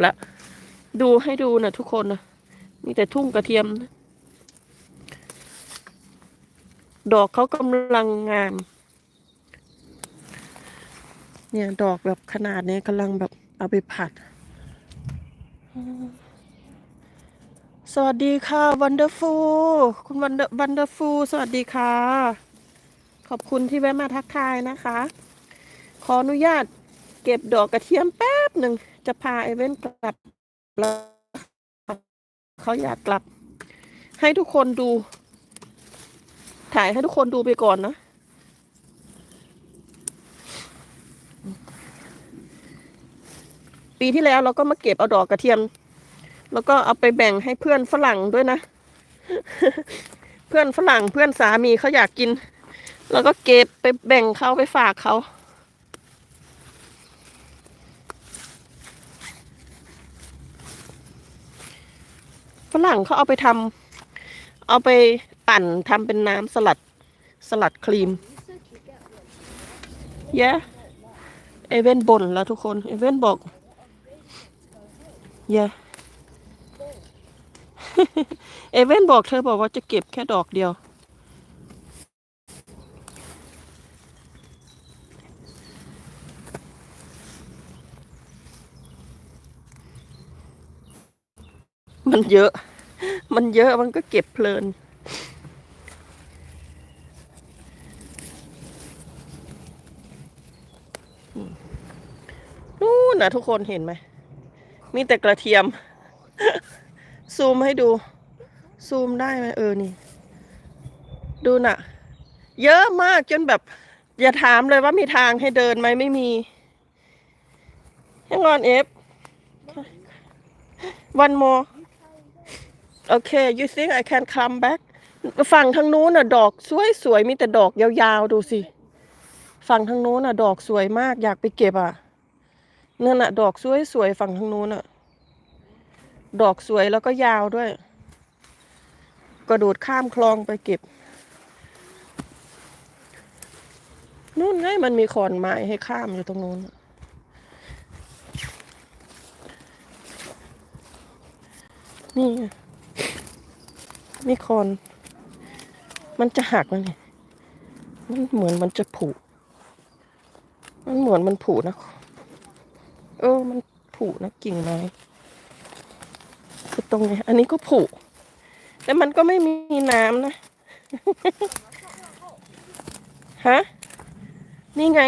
แล้ว ดูให้ดูนะทุกคนนะมีแต่ทุ่งกระเทียมนะดอกเขากำลังงาม เนี่ยดอกแบบขนาดนี้กำลังแบบเอาไปผัด สวัสดีค่ะวันเดอร์ฟูคุณวันเดอร์วันเดอร์ฟูสวัสดีค่ะ ขอบคุณที่แวะมาทักทายนะคะ ขออนุญาต เก็บดอกกระเทียมแป๊บหนึ่งจะพาเอเว่นกลับแล้วเขาอยากกลับ ให้ทุกคนดู ถ่ายให้ทุกคนดูไปก่อนนะปีที่แล้วเราก็มาเก็บเอาดอกกระเทียม แล้วก็เอาไปแบ่งให้เพื่อนฝรั่งด้วยนะ เพื่อนฝรั่งเพื่อนสามีเขาอยากกิน แล้วก็เก็บไปแบ่งเขาไปฝากเขา ฝรั่งเขาเอาไปทำเอาไปปั่นทำเป็นน้ำสลัดสลัดครีมเยอะเอเว่นบ่นแล้วทุกคน เอเว่นบอกเยอะเอเว่นบอกเธอบอกว่าจะเก็บแค่ดอกเดียว มันเยอะ มันเยอะมันก็เก็บเพลิน นู่นนะทุกคนเห็นไหม มีแต่กระเทียม ซูมให้ดู ซูมได้ไหมเออนี่ ดูน่ะ เยอะมากจนแบบ อย่าถามเลยว่ามีทางให้เดินไหมไม่มียังงอนเอฟ one more โอเค you think I can come back ฝั่งทางนู้นน่ะดอกสวยสวยมีแต่ดอกยาวๆ ดูสิ ฝั่งทางนู้นน่ะ ดอกสวยมากอยากไปเก็บอะนั่นน่ะ ดอกสวยสวยฝั่งทางนู้นน่ะ ดอกสวยแล้วก็ยาวด้วย กระโดดข้ามคลองไปเก็บนู่นไงมันมีขอนไม้ให้ข้ามอยู่ตรงนู้นนี่ นี่คอนมันจะหักแล้วนี่ยมันเหมือนมันจะผุ มันเหมือนมันผุนะ เออ มันผุนะกิ่งไม้คือตรงนี้อันนี้ก็ผุ แต่มันก็ไม่มีน้ำนะ ฮะ นี่ไง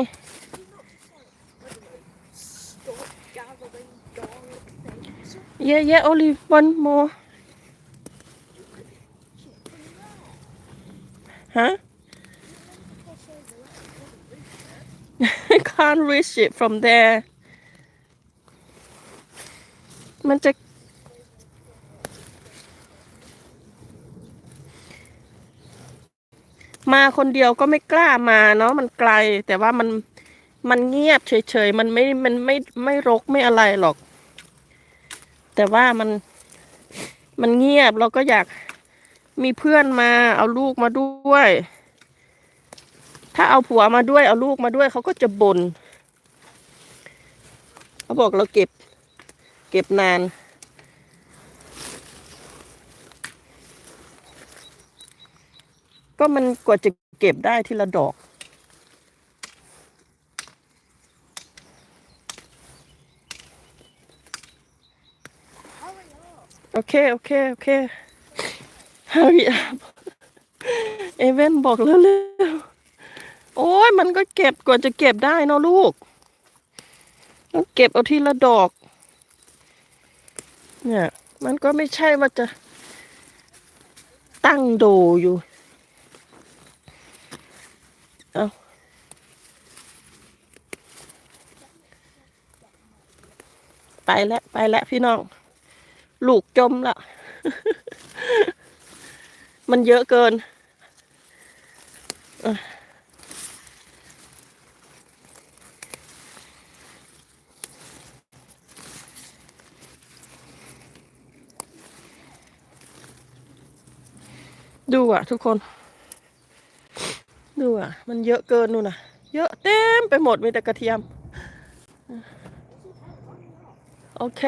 Yeah, yeah, only one more. Huh? Can't reach it from there. มันจะ มาคนเดียวก็ไม่กล้ามาเนาะมันไกล แต่ว่ามันมันเงียบเฉยๆ มันไม่ มันไม่ ไม่รกไม่อะไรหรอก แต่ว่ามัน มันเงียบเราก็อยาก มีเพื่อนมา เอาลูกมาด้วย ถ้าเอาผัวมาด้วย เอาลูกมาด้วย เขาก็จะบน่นเขาบอกเราเก็บ เก็บนาน ก็มันกว่าจะเก็บได้ทีละดอกโอเค โอเค โอเค hurry up เอเว่นบอกเร็วๆโอ้ยมันก็เก็บกว่าจะเก็บได้เนะลูกต้องเก็บเอาทีละดอก เนี่ย มันก็ไม่ใช่ว่าจะตั้งโดอยู่ เอาไปแล้ว ไปแล้วพี่น้อง ลูกจมละ มันเยอะเกินดูอะ ทุกคน ดูอะ มันเยอะเกินนู่นน่ะ เยอะเต็มไปหมดมีแต่กระเทียม โอเค